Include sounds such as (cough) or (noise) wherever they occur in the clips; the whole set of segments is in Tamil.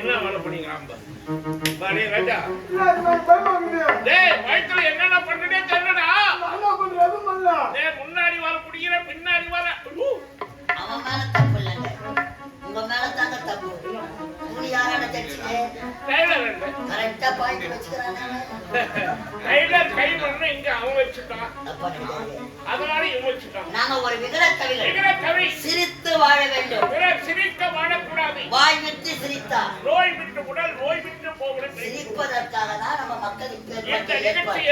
என்ன வேலை. பாரு ராஜா. டேய் வயித்துல தெரியலடா நான் என்ன பண்றது? டேய் முன்னாடி வர குடிக்கிற பின்னாடி வர. அவன் மேல தப்பு இல்லைங்க. உங்க மேல தாங்க தப்பு. உங்களை யாரால தெரிச்சுங்க டைலர்? கரெக்டா பாயிண்ட் வச்சுக்கிறாங்க டைலர் கை பண்ண இங்க அவன் வச்சுட்டான். தப்பா நினைக்காதீங்க. அதனால இவன் வச்சுட்டான். நாங்க ஒரு விகட கவிகள் விட்டு சிரித்தார் நோய் விட்டு உடல் நோய் விட்டு போகணும் சிரிப்பதற்காக தான் நம்ம மக்களுக்கு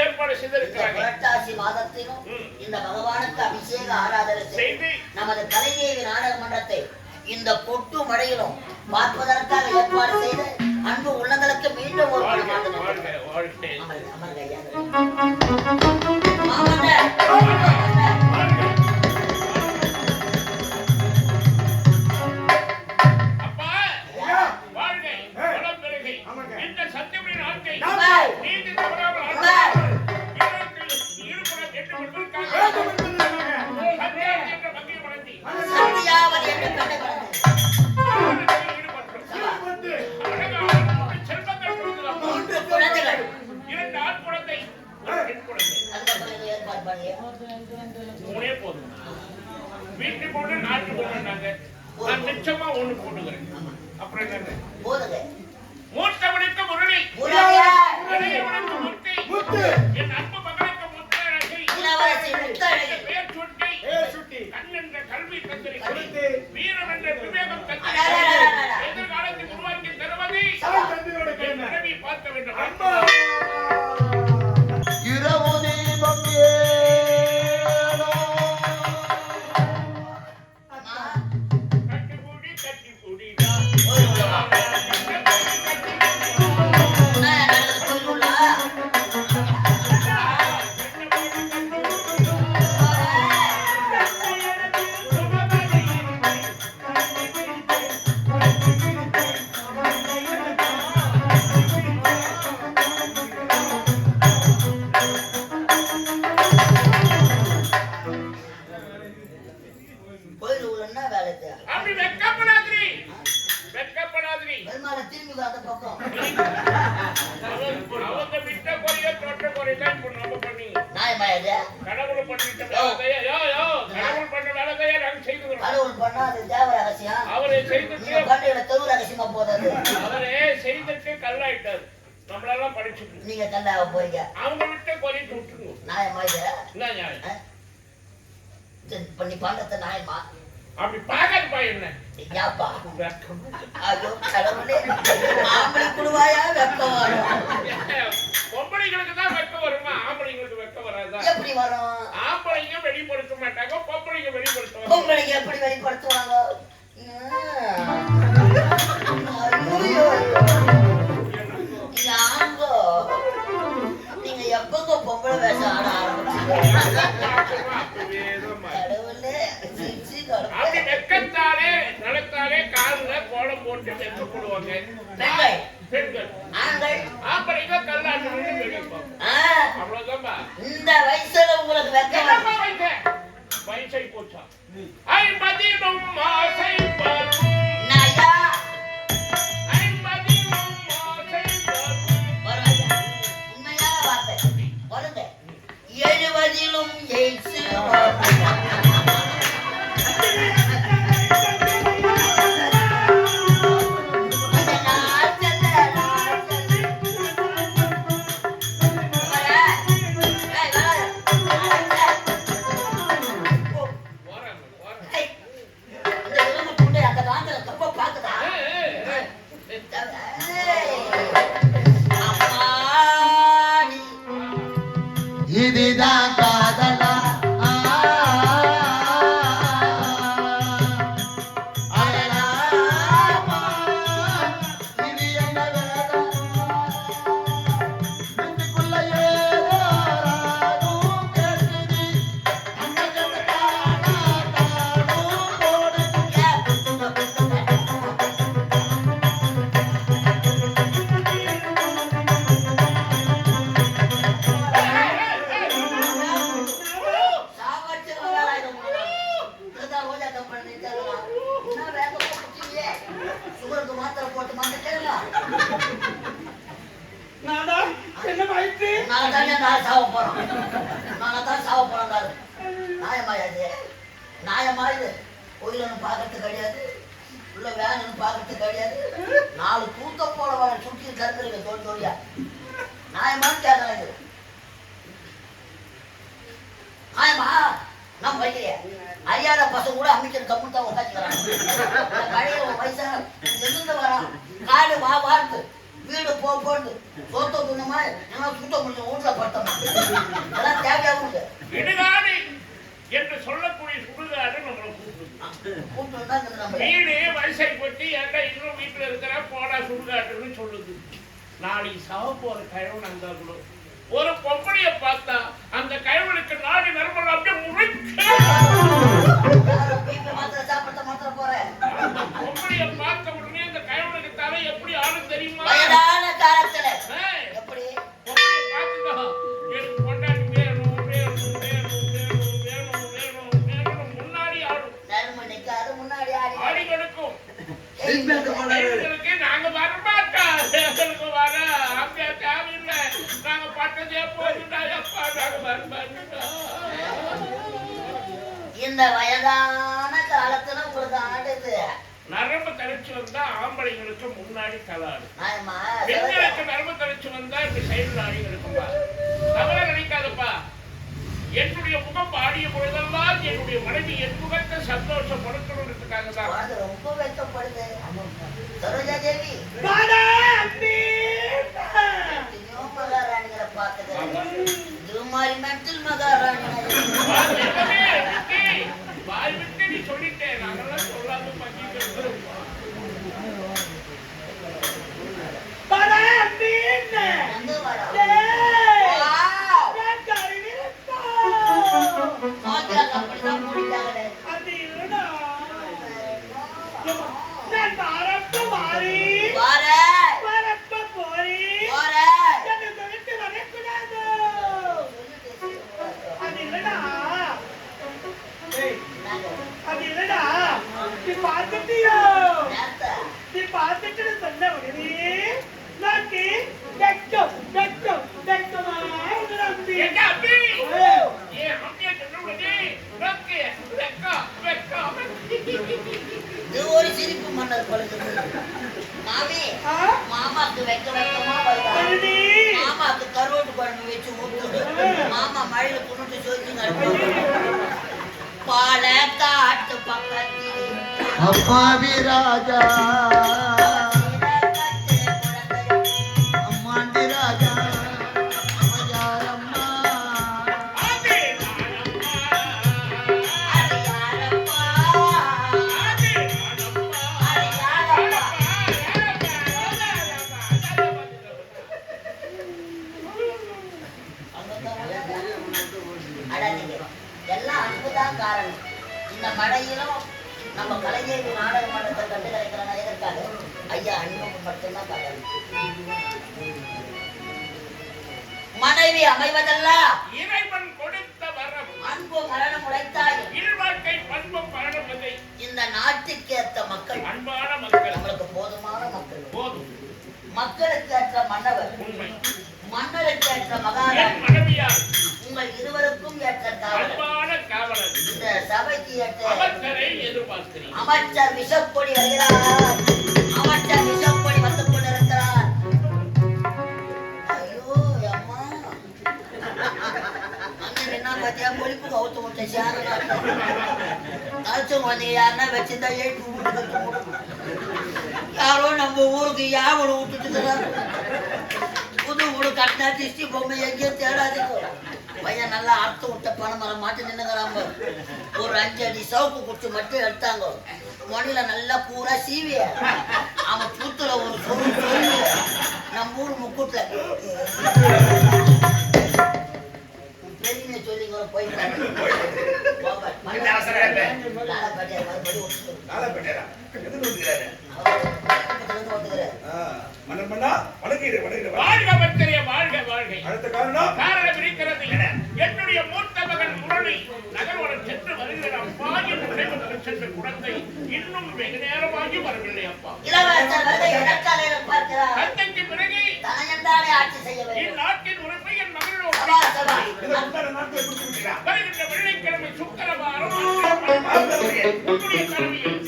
ஏற்பாடு செய்திருக்கிறாங்க புரட்டாசி மாதத்திலும். இந்த பகவானுக்கு அபிஷேக ஆராதனை செய்து நமது கலைதேவி நாடக மன்றத்தை இந்த பொட்டு மழையிலும் பார்ப்பதற்காக ஏற்பாடு செய்து அன்பு உள்ளங்களுக்கு மீண்டும் ஒரு வாழ்க பணமாக வாழ்க வாழ்க அமருங்க, அமருங்க ஐயா. வீட்டுக்கு ஒண்ணு நாட்டுக்கு ஒண்ணுனாங்க நான் நிச்சயமா ஒண்ணு போட்டுக்கிறேன். அப்புறம் போதுங்க மூத்தவனுக்கு முரளி. முத்தி முத்து. என் அன்பு மகனுக்கு முத்தழகி. பேர் சுட்டி. ஏ சுட்டி. கண் என்ற கல்வி கத்தரி கொடுத்து. வீரம் என்ற விவேகம் கத்தரி. எதிர்காலத்தில் உருவாக்கி தருவதை பார்க்க வேண்டும். அம்மா. பெருமாளை திரும்பி வா அந்த பக்கம். அவங்க (laughs) அவங்க விட்ட குறைய தொட்ட குறை தான் இப்போ நம்ம பண்ணீங்க நியாயமா இது? கடவுள் பண்ணிட்ட வேலையை யோ. யோ கடவுள் பண்ண வேலையை நாங்க செய்துக்கிறோம் கடவுள் பண்ணா அது தேவ ரகசியம். அவரை செய்துட்டு பண்ணுகிற தெரு ரகசியமா போதாது. அவரே செய்துட்டு கல்லாயிட்டாரு. நம்மளெல்லாம் படிச்சுட்டு. நீங்க கல்லாக போறீங்க. அவங்க விட்ட குறையிட்டு விட்டுருங்க நியாயமா இது? என்ன நியாயம்? பண்ணி பண்றது நியாயமா? அப்படி பார்க்காதுப்பா என்ன? வெக்கம். ஐயோ கடவுளே. ஆம்பளை குழுவாயா வெப்பம் வரும். பொம்பளைங்களுக்கு தான் வெக்கம் வருமா? ஆம்பளைங்களுக்கு வெக்கம் வராதா? எப்படி வரும்? ஆம்பளைங்க வெளிப்படுத்த மாட்டாங்க பொம்பளைங்க வெளிப்படுத்துவாங்க பொம்பளைங்க எப்படி வெளிப்படுத்துவாங்க? கோலம் போட்டு நாங்கள் தானே நான் சாவ போகிறோம் நாங்கள் தான் சாவ போகிறோம் காது நியாயமா அது நியாயமா இது? உயிரினும் பார்க்கறது கிடையாது. உள்ள வேணும்னு பார்க்கறது கிடையாது. நாலு தூக்க போல வர சுற்றி கருக்குறீங்க தோல் தோழியா? நியாயமா கேட்கலாம் இது. நியாயமா? நம்ம பையன். ஐயாத பசங்க கூட அமைச்சர் கம்முன்னு தான் உட்காந்துக்கிறான் பழைய வயசாக எங்கிருந்து வரான்? காடு வா வார்த்து வீடு போ போட்டு சோத்த துண்ணமா என்ன சுத்த முடியும் வீட்டுல இதெல்லாம் தேவையாகவும் இல்லை இடுகாடு என்று சொல்லக்கூடிய சுடுகாடு நம்மளை கூப்பிடுது. வீடு வரிசை கொட்டி ஏன்டா இன்னும் வீட்டுல இருக்கிற? போடா சுடுகாட்டுன்னு சொல்லுது. நாளைக்கு சாவ போற கயவன் அந்த ஒரு பொம்பளைய பார்த்தா அந்த கயவனுக்கு நாடி நரம்பு அப்படியே முழுக்க பொம்பளைய பார்த்த உடனே அந்த கயவனுக்கு தலை எப்படி ஆடும் தெரியுமா? வயதான காலத்துல. எப்படி? பொம்பளைய பார்த்துதான் எனக்கு பொண்டாட்டி வேணும் வேணும் வேணும் வேணும் வேணும் வேணும் வேணும் முன்னாடி ஆடும். முன்னாடி ஆடி ஆடி கொடுக்கும். ஏய், எங்களுக்கு நாங்க வர அங்க தேவையில்லை நாங்க பட்டதே போதுடா எப்பா நாங்க இந்த வயதான காலத்துல உங்களுக்கு ஆடுது. நரம்பு தளர்ச்சி வந்தா ஆம்பளைங்களுக்கு முன்னாடி நாயம்மா பெண்களுக்கு நரம்பு தளர்ச்சி வந்தா இப்படி சைடு ஆடி இருக்கும்பா தவற நினைக்காதப்பா. என்னுடைய முகம் பாடிய பொழுதெல்லாம் என்னுடைய மனைவி என் முகத்தை சந்தோஷப்படுத்தணுன்றதுக்காக தான் குழந்தை ரொம்ப வெட்கப்படுது. சரோஜா தேவி. மகாராணிகளை மாதிரி மென்டல் மகாராணி. ஏன் அம்பியை சொன்ன உடனே. இது ஒரு சிரிப்பு மன்னர் பழுக்குது மாமி மாமாக்கு வெக்க வெக்கமா வருதா மாமாக்கு கருவாட்டு குழம்பு வச்சு ஊத்துது மாமா மழையில துணுட்டு சொல்லி பாலக்காட்டு பக்கத்தில் அப்பாவி ராஜா மனைவி அமைவதெல்லாம் இறைவன் கொடுத்த வரம் அன்பு மரணம் உழைத்தாய் இல்வாழ்க்கை பண்பும் பரணமதை இந்த நாட்டுக்கேற்ற மக்கள் அன்பான மக்கள். நம்மளுக்கு போதுமான மக்கள். போதும். மக்களுக்கு ஏற்ற மன்னவர் உண்மை. மன்னருக்கு ஏற்ற மனைவியார். உங்கள் இருவருக்கும் ஏற்ற காவலர். காவலர். இந்த சபைக்கு ஏற்ற அமைச்சரை விஷப்பொடி வருகிறார். அமைச்சர் விஷப்பொடி அண்ணன் என்ன பாத்தியா பொழிப்பு கவுத்து விட்ட சேர அழைச்சவங்க வந்தீங்க யாருன்னா வச்சிருந்தா எழுப்பி விட்டு யாரோ நம்ம ஊருக்கு யாவனை விட்டுட்டு புது வீடு கட்டினா திருஷ்டி பொம்மை எங்கேயோ தேடாதீங்க பையன் நல்லா அறுத்து விட்ட பணம் மரம் மாட்டு நின்னுக்கிறாங்க ஒரு அஞ்சு அடி சவுக்கு குச்சி மட்டும் எடுத்தாங்க மொழியில நல்லா பூரா சீவி அவன் பூத்துல ஒரு சொல்லு சொல்லு நம்ம ஊர் முக்கூட்டுல வாழ்கை அடுத்த காரணம் காரணம் இருக்கிறது என்னுடைய மூத்த மகன் முரளி நகர்வனம் சென்று வருகிற அப்பா என்று சென்ற குழந்தை இன்னும் வெகு நேரமாகி வரவில்லை அப்பா இளவரசர் வந்து இடக்காலையில பார்க்கிறார். தந்தைக்கு பிறகு தனையன்தானே ஆட்சி செய்ய வேண்டும். வருகின்ற வெள்ளிக்கிழமை சுக்கரவாரம். உன்னுடைய தலைமையில்